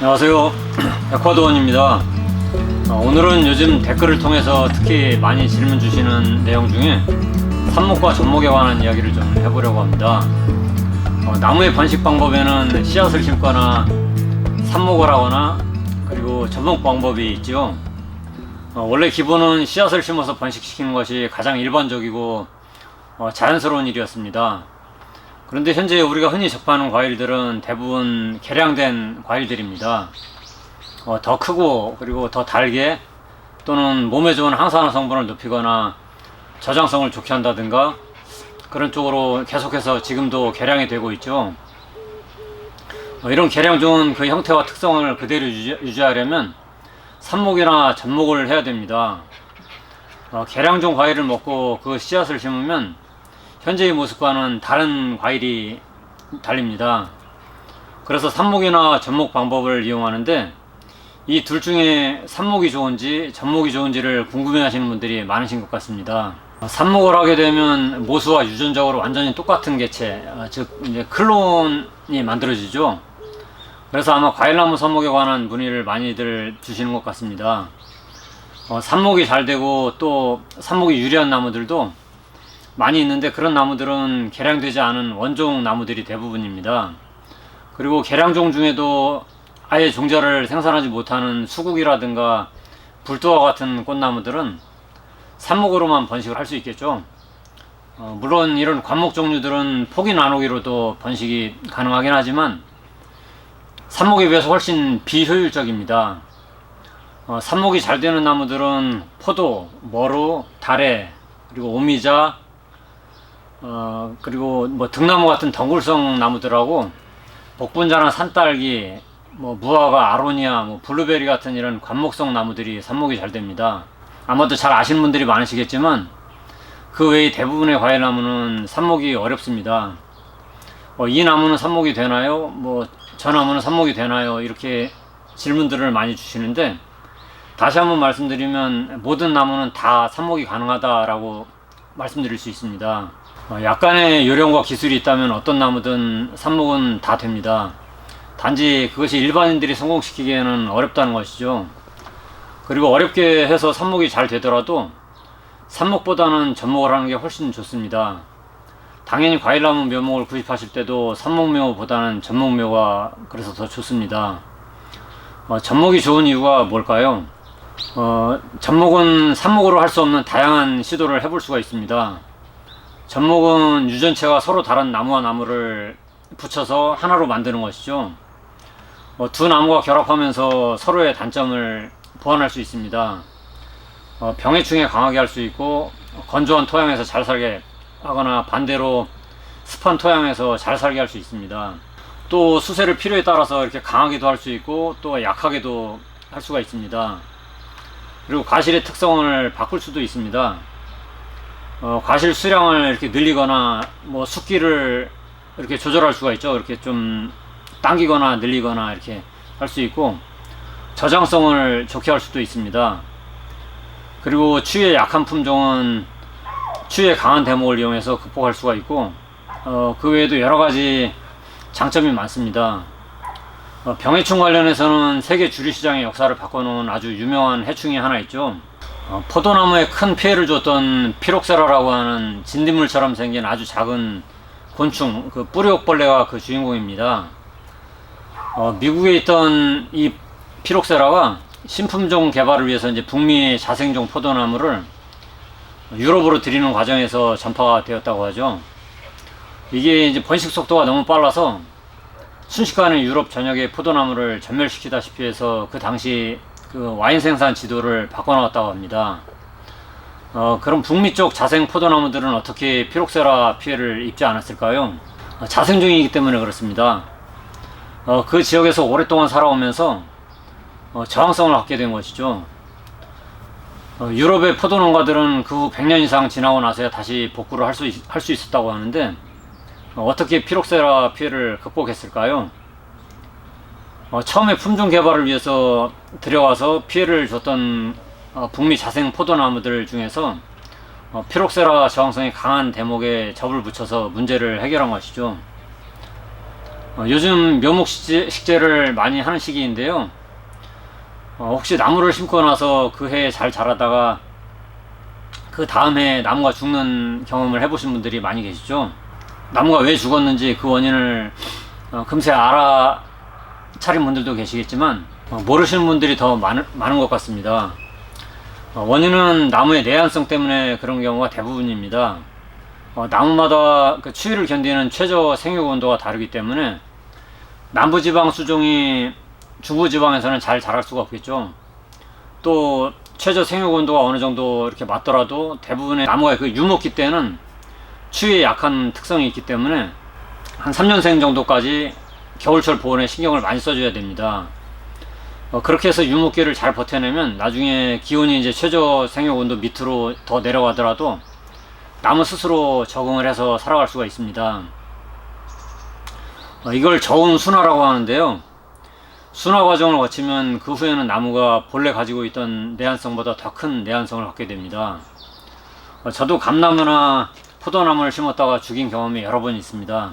안녕하세요. 에콰도원입니다. 어, 오늘은 요즘 댓글을 통해서 특히 많이 질문 주시는 내용 중에 삽목과 접목에 관한 이야기를 좀 해보려고 합니다. 어, 나무의 번식 방법에는 씨앗을 심거나 삽목을 하거나 그리고 접목 방법이 있죠. 어, 원래 기본은 씨앗을 심어서 번식시키는 것이 가장 일반적이고 어, 자연스러운 일이었습니다. 그런데 현재 우리가 흔히 접하는 과일들은 대부분 개량된 과일들입니다. 어, 더 크고 그리고 더 달게 또는 몸에 좋은 항산화 성분을 높이거나 저장성을 좋게 한다든가 그런 쪽으로 계속해서 지금도 개량이 되고 있죠. 어, 이런 개량 좋은 그 형태와 특성을 그대로 유지, 유지하려면 삽목이나 접목을 해야 됩니다. 어, 개량 좋은 과일을 먹고 그 씨앗을 심으면 현재의 모습과는 다른 과일이 달립니다. 그래서 삽목이나 접목 방법을 이용하는데 이 둘 중에 삽목이 좋은지 접목이 좋은지를 궁금해 하시는 분들이 많으신 것 같습니다. 삽목을 하게 되면 모수와 유전적으로 완전히 똑같은 개체, 어, 즉 이제 클론이 만들어지죠. 그래서 아마 과일나무 삽목에 관한 문의를 많이들 주시는 것 같습니다. 어, 삽목이 잘 되고 또 삽목이 유리한 나무들도 많이 있는데 그런 나무들은 개량되지 않은 원종 나무들이 대부분입니다. 그리고 개량종 중에도 아예 종자를 생산하지 못하는 수국이라든가 불도와 같은 꽃나무들은 삽목으로만 번식을 할 수 있겠죠. 어, 물론 이런 관목 종류들은 포기 나누기로도 번식이 가능하긴 하지만 삽목에 비해서 훨씬 비효율적입니다. 어, 삽목이 잘 되는 나무들은 포도, 머루, 다래, 그리고 오미자, 어, 그리고 뭐 등나무 같은 덩굴성 나무들하고 복분자나 산딸기, 뭐 무화과, 아로니아, 뭐 블루베리 같은 이런 관목성 나무들이 삽목이 잘 됩니다. 아마도 잘 아시는 분들이 많으시겠지만 그 외의 대부분의 과일 나무는 삽목이 어렵습니다. 어, 이 나무는 삽목이 되나요? 뭐 저 나무는 삽목이 되나요? 이렇게 질문들을 많이 주시는데 다시 한번 말씀드리면 모든 나무는 다 삽목이 가능하다라고 말씀드릴 수 있습니다. 어, 약간의 요령과 기술이 있다면 어떤 나무든 삽목은 다 됩니다. 단지 그것이 일반인들이 성공시키기에는 어렵다는 것이죠. 그리고 어렵게 해서 삽목이 잘 되더라도 삽목보다는 접목을 하는 게 훨씬 좋습니다. 당연히 과일나무 묘목을 구입하실 때도 삽목묘보다는 접목묘가 그래서 더 좋습니다. 어, 접목이 좋은 이유가 뭘까요? 어, 접목은 삽목으로 할 수 없는 다양한 시도를 해볼 수가 있습니다. 접목은 유전체가 서로 다른 나무와 나무를 붙여서 하나로 만드는 것이죠. 어, 두 나무가 결합하면서 서로의 단점을 보완할 수 있습니다. 어, 병해충에 강하게 할 수 있고 건조한 토양에서 잘 살게 하거나 반대로 습한 토양에서 잘 살게 할 수 있습니다. 또 수세를 필요에 따라서 이렇게 강하게도 할 수 있고 또 약하게도 할 수가 있습니다. 그리고 과실의 특성을 바꿀 수도 있습니다. 어, 과실 수량을 이렇게 늘리거나 뭐 숫기를 이렇게 조절할 수가 있죠. 이렇게 좀 당기거나 늘리거나 이렇게 할 수 있고 저장성을 좋게 할 수도 있습니다. 그리고 추위에 약한 품종은 추위에 강한 대목을 이용해서 극복할 수가 있고 어, 그 외에도 여러 가지 장점이 많습니다. 어, 병해충 관련해서는 세계 주류 시장의 역사를 바꿔놓은 아주 유명한 해충이 하나 있죠. 어, 포도나무에 큰 피해를 줬던 피록세라라고 하는 진딧물처럼 생긴 아주 작은 곤충, 그 뿌리옥벌레가 그 주인공입니다. 어, 미국에 있던 이 피록세라가 신품종 개발을 위해서 이제 북미 자생종 포도나무를 유럽으로 들이는 과정에서 전파가 되었다고 하죠. 이게 이제 번식 속도가 너무 빨라서 순식간에 유럽 전역의 포도나무를 전멸시키다시피 해서 그 당시 그 와인 생산 지도를 바꿔놓았다고 합니다. 어, 그럼 북미 쪽 자생 포도나무들은 어떻게 피록세라 피해를 입지 않았을까요? 어, 자생종이기 때문에 그렇습니다. 어, 그 지역에서 오랫동안 살아오면서 어, 저항성을 갖게 된 것이죠. 어, 유럽의 포도 농가들은 그 후 100년 이상 지나고 나서야 다시 복구를 할 수 있었다고 하는데 어, 떻게 피록세라 피해를 극복했을까요? 어, 처음에 품종 개발을 위해서 들여와서 피해를 줬던 어, 북미 자생 포도나무들 중에서 어, 피록세라 저항성이 강한 대목에 접을 붙여서 문제를 해결한 것이죠. 어, 요즘 묘목 식재, 식재를 많이 하는 시기인데요. 어, 혹시 나무를 심고 나서 그 해에 잘 자라다가 그 다음 해에 나무가 죽는 경험을 해보신 분들이 많이 계시죠. 나무가 왜 죽었는지 그 원인을 어, 금세 알아차린 분들도 계시겠지만 어, 모르시는 분들이 더 많, 많은 것 같습니다. 어, 원인은 나무의 내한성 때문에 그런 경우가 대부분입니다. 어, 나무마다 그 추위를 견디는 최저 생육 온도가 다르기 때문에 남부지방 수종이 중부지방에서는 잘 자랄 수가 없겠죠. 또 최저 생육 온도가 어느 정도 이렇게 맞더라도 대부분의 나무가 그 유목기 때는 추위에 약한 특성이 있기 때문에 한 3년생 정도까지 겨울철 보온에 신경을 많이 써줘야 됩니다. 어, 그렇게 해서 유목기를 잘 버텨내면 나중에 기온이 이제 최저 생육 온도 밑으로 더 내려가더라도 나무 스스로 적응을 해서 살아갈 수가 있습니다. 어, 이걸 저온 순화라고 하는데요. 순화 과정을 거치면 그 후에는 나무가 본래 가지고 있던 내한성보다 더 큰 내한성을 갖게 됩니다. 어, 저도 감나무나 포도나무를 심었다가 죽인 경험이 여러 번 있습니다.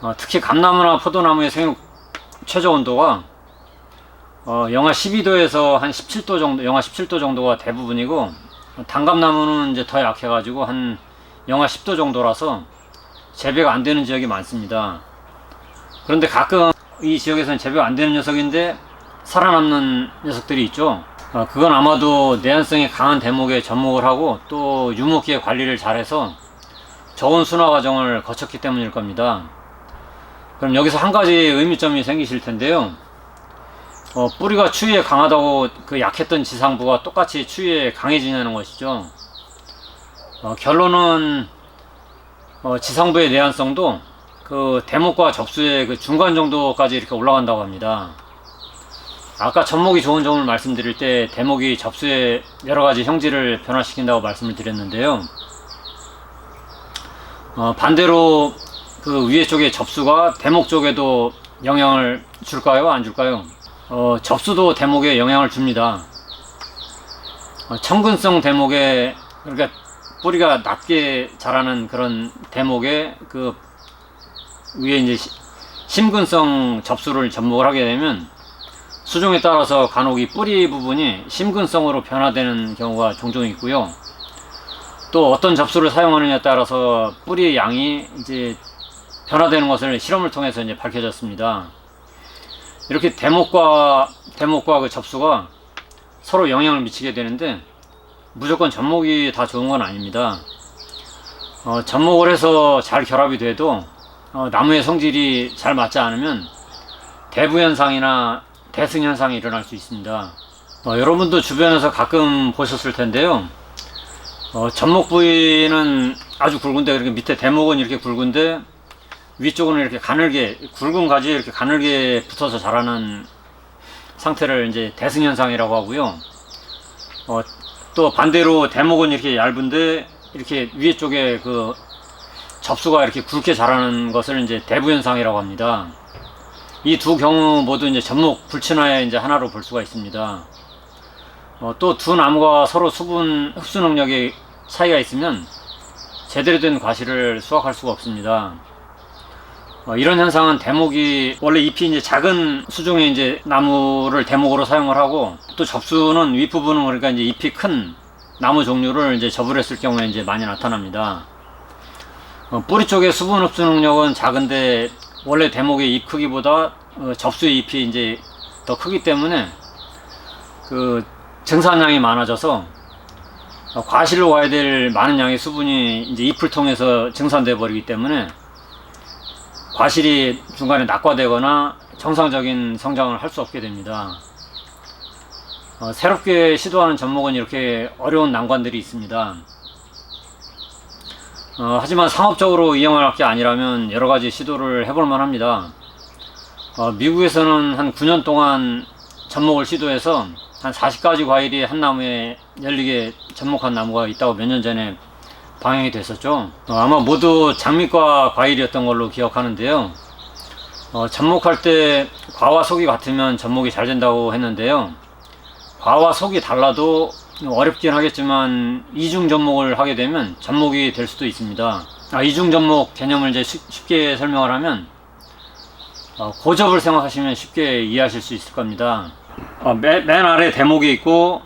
어, 특히 감나무나 포도나무의 생육 최저 온도가 어, 영하 12도에서 한 17도 정도, 영하 17도 정도가 대부분이고 단감나무는 이제 더 약해가지고 한 영하 10도 정도라서 재배가 안 되는 지역이 많습니다. 그런데 가끔 이 지역에서는 재배가 안 되는 녀석인데 살아남는 녀석들이 있죠. 어, 그건 아마도 내한성이 강한 대목에 접목을 하고 또 유목기의 관리를 잘해서 저온 순화 과정을 거쳤기 때문일 겁니다. 그럼 여기서 한 가지 의미점이 생기실 텐데요. 어, 뿌리가 추위에 강하다고 그 약했던 지상부가 똑같이 추위에 강해지냐는 것이죠. 어, 결론은 어, 지상부의 내한성도 그 대목과 접수의 그 중간 정도까지 이렇게 올라간다고 합니다. 아까 접목이 좋은 점을 말씀드릴 때 대목이 접수의 여러 가지 형질을 변화시킨다고 말씀을 드렸는데요. 어, 반대로 그 위에 쪽의 접수가 대목 쪽에도 영향을 줄까요? 안 줄까요? 어, 접수도 대목에 영향을 줍니다. 어, 청근성 대목에 그러니까 뿌리가 낮게 자라는 그런 대목에 그 위에 이제 시- 심근성 접수를 접목을 하게 되면 수종에 따라서 간혹 이 뿌리 부분이 심근성으로 변화되는 경우가 종종 있고요. 또 어떤 접수를 사용하느냐에 따라서 뿌리의 양이 이제 변화되는 것을 실험을 통해서 이제 밝혀졌습니다. 이렇게 대목과 대목과 그 접수가 서로 영향을 미치게 되는데 무조건 접목이 다 좋은 건 아닙니다. 어, 접목을 해서 잘 결합이 돼도 어, 나무의 성질이 잘 맞지 않으면 대부 현상이나 대승 현상이 일어날 수 있습니다. 어, 여러분도 주변에서 가끔 보셨을 텐데요. 어, 접목 부위는 아주 굵은데 이렇게 밑에 대목은 이렇게 굵은데 위쪽은 이렇게 가늘게 굵은 가지에 이렇게 가늘게 붙어서 자라는 상태를 이제 대승 현상이라고 하고요. 어, 또 반대로 대목은 이렇게 얇은데 이렇게 위에 쪽에 그 접수가 이렇게 굵게 자라는 것을 이제 대부 현상이라고 합니다. 이 두 경우 모두 이제 접목 불친화의 이제 하나로 볼 수가 있습니다. 어, 또 두 나무가 서로 수분 흡수 능력이 차이가 있으면 제대로 된 과실을 수확할 수가 없습니다. 어, 이런 현상은 대목이 원래 잎이 이제 작은 수종의 이제 나무를 대목으로 사용을 하고 또 접수는 윗부분은 그러니까 이제 잎이 큰 나무 종류를 이제 접을 했을 경우에 이제 많이 나타납니다. 어, 뿌리 쪽의 수분 흡수 능력은 작은데 원래 대목의 잎 크기보다 어, 접수의 잎이 이제 더 크기 때문에 그 증산량이 많아져서 어, 과실로 와야 될 많은 양의 수분이 이제 잎을 통해서 증산돼 버리기 때문에 과실이 중간에 낙과되거나 정상적인 성장을 할 수 없게 됩니다. 어, 새롭게 시도하는 접목은 이렇게 어려운 난관들이 있습니다. 어, 하지만 상업적으로 이용할 게 아니라면 여러 가지 시도를 해볼 만합니다. 어, 미국에서는 한 9년 동안 접목을 시도해서 한 40가지 과일이 한 나무에 열리게 접목한 나무가 있다고 몇 년 전에 방영이 됐었죠. 어, 아마 모두 장미과 과일이었던 걸로 기억하는데요. 어, 접목할 때 과와 속이 같으면 접목이 잘 된다고 했는데요. 과와 속이 달라도 어렵긴 하겠지만 이중 접목을 하게 되면 접목이 될 수도 있습니다. 아, 이중 접목 개념을 이제 쉽- 쉽게 설명을 하면 어, 고접을 생각하시면 쉽게 이해하실 수 있을 겁니다. 어, 맨, 맨 아래 대목이 있고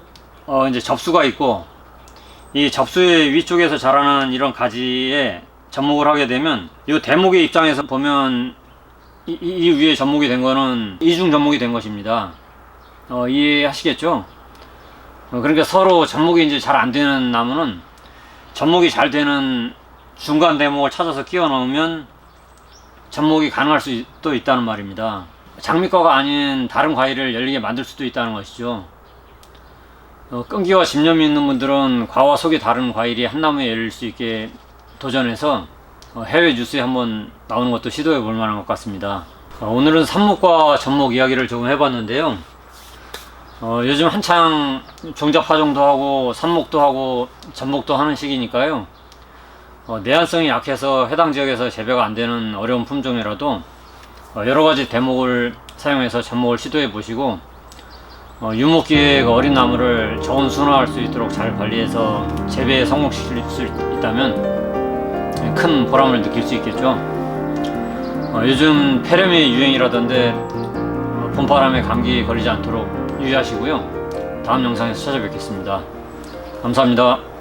어, 이제 접수가 있고 이 접수의 위쪽에서 자라는 이런 가지에 접목을 하게 되면 이 대목의 입장에서 보면 이, 이- 이 위에 접목이 된 거는 이중 접목이 된 것입니다. 어, 이해하시겠죠? 어, 그러니까 서로 접목이 이제 잘 안 되는 나무는 접목이 잘 되는 중간 대목을 찾아서 끼워 넣으면 접목이 가능할 수도 있다는 말입니다. 장미과가 아닌 다른 과일을 열리게 만들 수도 있다는 것이죠. 어, 끈기와 집념이 있는 분들은 과와 속이 다른 과일이 한 나무에 열릴 수 있게 도전해서 어, 해외 뉴스에 한번 나오는 것도 시도해 볼 만한 것 같습니다. 어, 오늘은 삽목과 접목 이야기를 조금 해봤는데요. 어, 요즘 한창 파종도 하고 삽목도 하고 접목도 하는 시기니까요. 어, 내한성이 약해서 해당 지역에서 재배가 안 되는 어려운 품종이라도 어, 여러 가지 대목을 사용해서 접목을 시도해 보시고 어, 유목기획 어린 나무를 좋은 순화할 수 있도록 잘 관리해서 재배에 성공시킬 수 있다면 큰 보람을 느낄 수 있겠죠. 어, 요즘 폐렴이 유행이라던데 어, 봄바람에 감기 걸리지 않도록 유의하시고요. 다음 영상에서 찾아뵙겠습니다. 감사합니다.